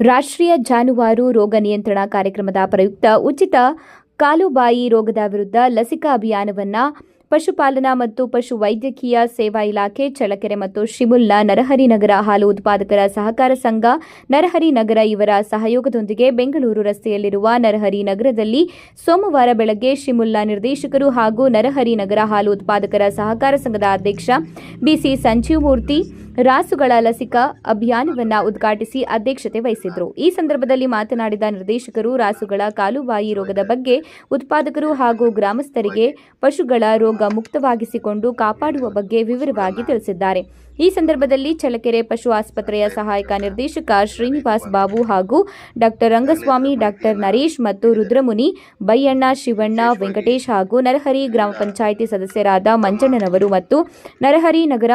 ರಾಷ್ಟ್ರೀಯ ಜಾನುವಾರು ರೋಗ ನಿಯಂತ್ರಣ ಕಾರ್ಯಕ್ರಮದ ಪ್ರಯುಕ್ತ ಉಚಿತ ಕಾಲುಬಾಯಿ ರೋಗದ ವಿರುದ್ಧ ಲಸಿಕಾ ಅಭಿಯಾನವನ್ನು ಪಶುಪಾಲನಾ ಮತ್ತು ಪಶು ವೈದ್ಯಕೀಯ ಸೇವಾ ಇಲಾಖೆ ಚಳಕೆರೆ ಮತ್ತು ಶಿಮುಲ್ನ ನರಹರಿ ನಗರ ಹಾಲು ಉತ್ಪಾದಕರ ಸಹಕಾರ ಸಂಘ, ನರಹರಿ ನಗರ ಇವರ ಸಹಯೋಗದೊಂದಿಗೆ ಬೆಂಗಳೂರು ರಸ್ತೆಯಲ್ಲಿರುವ ನರಹರಿ ನಗರದಲ್ಲಿ ಸೋಮವಾರ ಬೆಳಗ್ಗೆ ಶಿಮುಲ್ನ ನಿರ್ದೇಶಕರು ಹಾಗೂ ನರಹರಿ ನಗರ ಹಾಲು ಉತ್ಪಾದಕರ ಸಹಕಾರ ಸಂಘದ ಅಧ್ಯಕ್ಷ ಬಿಸಿ ಸಂಜೀವಮೂರ್ತಿ ರಾಸುಗಳ ಲಸಿಕಾ ಅಭಿಯಾನವನ್ನು ಉದ್ಘಾಟಿಸಿ ಅಧ್ಯಕ್ಷತೆ ವಹಿಸಿದರು. ಈ ಸಂದರ್ಭದಲ್ಲಿ ಮಾತನಾಡಿದ ನಿರ್ದೇಶಕರು, ರಾಸುಗಳ ಕಾಲುಬಾಯಿ ರೋಗದ ಬಗ್ಗೆ ಉತ್ಪಾದಕರು ಹಾಗೂ ಗ್ರಾಮಸ್ಥರಿಗೆ ಪಶುಗಳ ರೋಗ ಮುಕ್ತವಾಗಿಸಿಕೊಂಡು ಕಾಪಾಡುವ ಬಗ್ಗೆ ವಿವರವಾಗಿ ತಿಳಿಸಿದ್ದಾರೆ. ಈ ಸಂದರ್ಭದಲ್ಲಿ ಚಳ್ಳಕೆರೆ ಪಶು ಆಸ್ಪತ್ರೆಯ ಸಹಾಯಕ ನಿರ್ದೇಶಕ ಶ್ರೀನಿವಾಸ್ ಬಾಬು ಹಾಗೂ ಡಾಕ್ಟರ್ ರಂಗಸ್ವಾಮಿ, ಡಾಕ್ಟರ್ ನರೇಶ್ ಮತ್ತು ರುದ್ರಮುನಿ, ಬೈಯಣ್ಣ, ಶಿವಣ್ಣ, ವೆಂಕಟೇಶ್ ಹಾಗೂ ನರಹರಿ ಗ್ರಾಮ ಪಂಚಾಯಿತಿ ಸದಸ್ಯರಾದ ಮಂಜಣ್ಣನವರು ಮತ್ತು ನರಹರಿ ನಗರ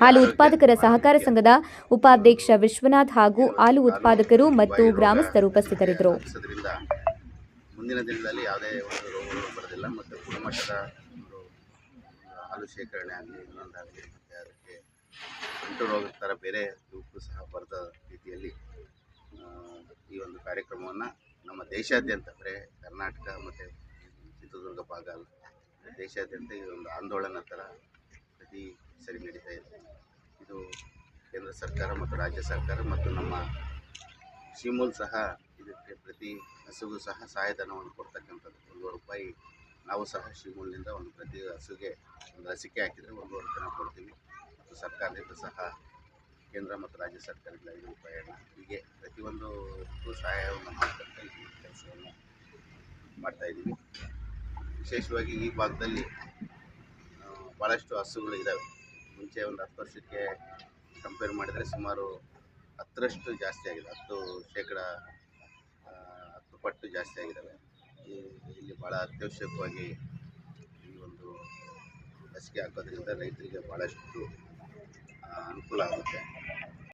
ಹಾಲು ಉತ್ಪಾದಕರ ಸಹಕಾರ ಸಂಘದ ಉಪಾಧ್ಯಕ್ಷ ವಿಶ್ವನಾಥ್ ಹಾಗೂ ಹಾಲು ಉತ್ಪಾದಕರು ಮತ್ತು ಗ್ರಾಮಸ್ಥರು ಉಪಸ್ಥಿತರಿದ್ದರು. ಮುಂದಿನ ದಿನದಲ್ಲಿ ಯಾವುದೇ ಒಂದು ರೋಗಗಳು ಬರೋದಿಲ್ಲ ಮತ್ತು ಗುಣಮಟ್ಟದ ಹಾಲು ಶೇಖರಣೆ ಆಗಲಿ ಇನ್ನೊಂದಾಗಲಿ ಮತ್ತು ಅದಕ್ಕೆ ಅಂಟು ರೋಗದ ಥರ ಬೇರೆ ರೂಪ ಸಹ ಬರದ ರೀತಿಯಲ್ಲಿ ಈ ಒಂದು ಕಾರ್ಯಕ್ರಮವನ್ನು ನಮ್ಮ ದೇಶಾದ್ಯಂತ, ಬರೇ ಕರ್ನಾಟಕ ಮತ್ತು ಚಿತ್ರದುರ್ಗ ಭಾಗ ದೇಶಾದ್ಯಂತ ಒಂದು ಆಂದೋಲನ ಥರ ಪ್ರತಿ ಸರಿ ನಡೀತಾ ಇದೆ. ಇದು ಕೇಂದ್ರ ಸರ್ಕಾರ ಮತ್ತು ರಾಜ್ಯ ಸರ್ಕಾರ ಮತ್ತು ನಮ್ಮ ಶಿಮೂಲ್ ಸಹ ಇದಕ್ಕೆ ಪ್ರತಿ ಹಸುಗೂ ಸಹ ಸಹಾಯಧನವನ್ನು ಕೊಡ್ತಕ್ಕಂಥದ್ದು. ಒಂದು ರೂಪಾಯಿ ನಾವು ಸಹ ಶ್ರೀಮೂಲಿನಿಂದ ಒಂದು ಪ್ರತಿ ಹಸುಗೆ ಒಂದು ಲಸಿಕೆ ಹಾಕಿದರೆ ಒಂದು ನಾವು ಕೊಡ್ತೀವಿ. ಸರ್ಕಾರದಿಂದ ಸಹ ಕೇಂದ್ರ ಮತ್ತು ರಾಜ್ಯ ಸರ್ಕಾರಗಳ ಐದು ರೂಪಾಯಿಯನ್ನು ಹೀಗೆ ಪ್ರತಿಯೊಂದು ಸಹಾಯವನ್ನು ಮಾಡ್ತಕ್ಕಂಥ ಈ ಕೆಲಸವನ್ನು ಮಾಡ್ತಾಯಿದ್ದೀವಿ ವಿಶೇಷವಾಗಿ ಈ ಭಾಗದಲ್ಲಿ ಭಾಳಷ್ಟು ಹಸುಗಳು ಇದ್ದಾವೆ ಮುಂಚೆ ಒಂದು ಹತ್ತು ವರ್ಷಕ್ಕೆ ಕಂಪೇರ್ ಮಾಡಿದರೆ ಸುಮಾರು ಹತ್ತರಷ್ಟು ಜಾಸ್ತಿ ಆಗಿದೆ ಹತ್ತು ಶೇಕಡ ಹತ್ತು ಪಟ್ಟು ಜಾಸ್ತಿ ಆಗಿದ್ದಾವೆ ಭಾಳ ಅತ್ಯವಶ್ಯಕವಾಗಿ ಈ ಒಂದು ಲಸಿಕೆ ಹಾಕೋದ್ರಿಂದ ರೈತರಿಗೆ ಭಾಳಷ್ಟು ಅನುಕೂಲ ಆಗುತ್ತೆ.